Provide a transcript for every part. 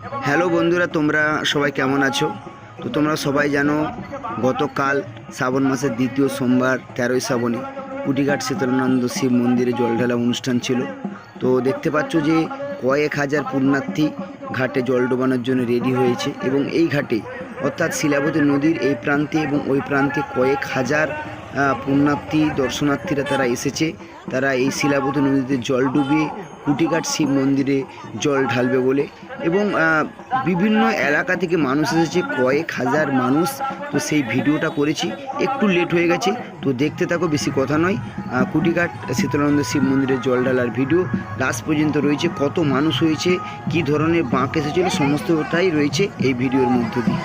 Hello বন্ধুরা, তোমরা সবাই কেমন আছো? তো তোমরা সবাই জানো, গতকাল শ্রাবণ মাসের দ্বিতীয় সোমবার, তেরোই শ্রাবণে কুটিঘাট শীতলানন্দ শিব মন্দিরে জল ঢালা অনুষ্ঠান ছিল। তো দেখতে পাচ্ছ যে কয়েক হাজার পুণ্যার্থী ঘাটে জল ডোবানোর জন্য রেডি হয়েছে এবং এই ঘাটে অর্থাৎ শিলাবতী নদীর এই প্রান্তে এবং ওই প্রান্তে কয়েক হাজার পুণ্যার্থী দর্শনার্থীরা তারা এসেছে। তারা এই শিলাবতী নদীতে জল ডুবিয়ে কুটিঘাট শিব মন্দিরে জল ঢালবে বলে। এবং বিভিন্ন এলাকা থেকে মানুষ এসেছে, কয়েক হাজার মানুষ। তো সেই ভিডিওটা করেছি, একটু লেট হয়ে গেছে। তো দেখতে থাকো, বেশি কথা নয়। কুটিঘাট শীতলানন্দ শিব মন্দিরে জল ঢালার ভিডিও। লাস্ট পর্যন্ত রয়েছে, কত মানুষ হয়েছে, কী ধরনের বাঁক এসেছিল, সমস্তটাই রয়েছে এই ভিডিওর মধ্য দিয়ে।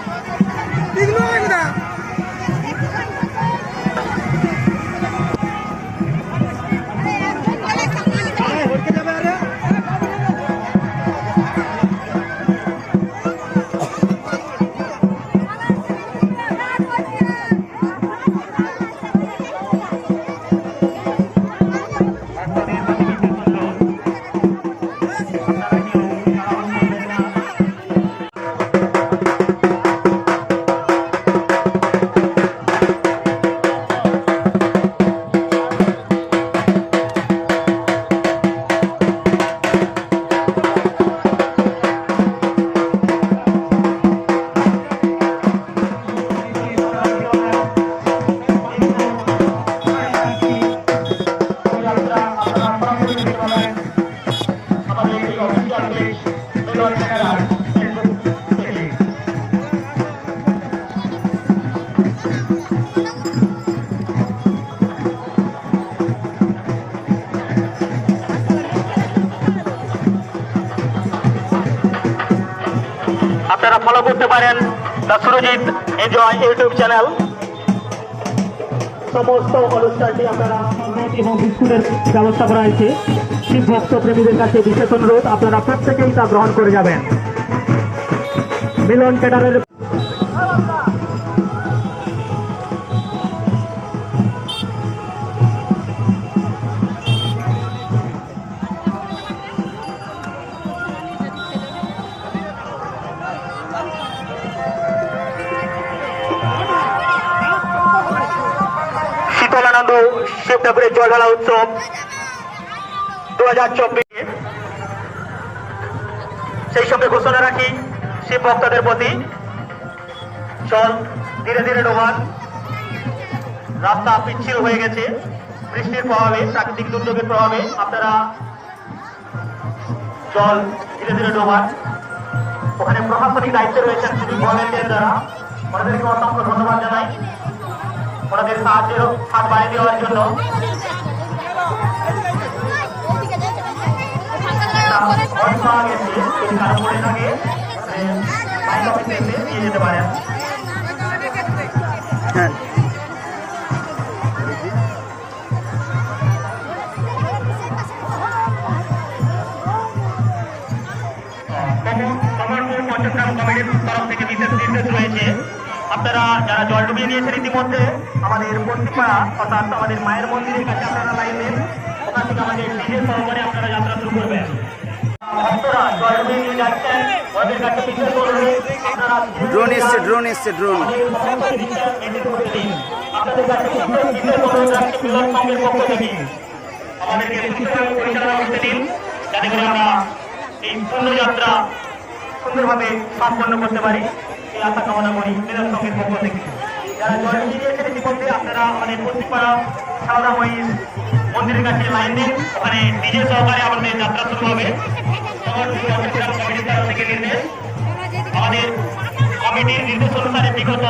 আপনারা ফলো করতে পারেন। The Surajit enjoy YouTube channel সমস্ত আপনারা এবং ব্যবস্থা করা হয়েছে। শিব কাছে প্রত্যেকেই তা গ্রহণ করে যাবেন। মিলন ক্যাডারের শীতলানন্দ শিব ঠাকুরের জল ঢালা উৎসব দু সেই সঙ্গে ঘোষণা রাখি, শিব ভক্তদের প্রতি জল ধীরে ধীরে ডোবান। রাস্তা পিচ্ছিল হয়ে গেছে, বৃষ্টির প্রভাবে, প্রাকৃতিক দুর্যোগের প্রভাবে আপনারা জল ধীরে ধীরে ডোবান। ওখানে প্রশাসনিক দায়িত্বে রয়েছেন শুধু ভলেন্টিয়ার দ্বারা। ওনাদেরকে অসংখ্য ধন্যবাদ জানাই। ওনাদের সাহায্যের হাত বাড়িয়ে দেওয়ার জন্য। নিয়ে যেতে পারেন হ্যাঁ কমিটির তরফ থেকে বিশেষ নির্দেশ রয়েছে। আপনারা যারা জল ডুবিয়ে নিয়েছেন ইতিমধ্যে আমাদের পশ্চিমপাড়া অর্থাৎ আমাদের মায়ের মন্দিরের কাছে আপনারা লাইন দেন ওখান থেকে আমাদের নিজের সহকারে আপনারা যাত্রা শুরু করবেন। ভক্তরা জল ডুবিয়ে নিয়ে যাচ্ছেন ওদের কাছে বিশেষ অনুরোধ আপনারা ড্রোন এসছে ড্রোন এসছে ড্রোন আপনাদের কাছে বিশেষ অনুরোধ রাখছি মিলন সংঘের পক্ষ থেকে আমাদেরকে পরিচালনা করতে দিন যাতে করে আমরা এই পুণ্যযাত্রা সুন্দরভাবে সম্পন্ন করতে পারি। এই আশা কামনা করি মিলন সঙ্গে পক্ষ থেকে। যারা জল দিয়েছেন ইতিমধ্যে আপনারা আমাদের পশ্চিমপাড়া সারদাময়ী মন্দিরের কাছে লাইন দিন। ওখানে নিজের সহকারে আমাদের যাত্রা শুরু হবে। আমাদের কমিটির নির্দেশ অনুসারে বিগত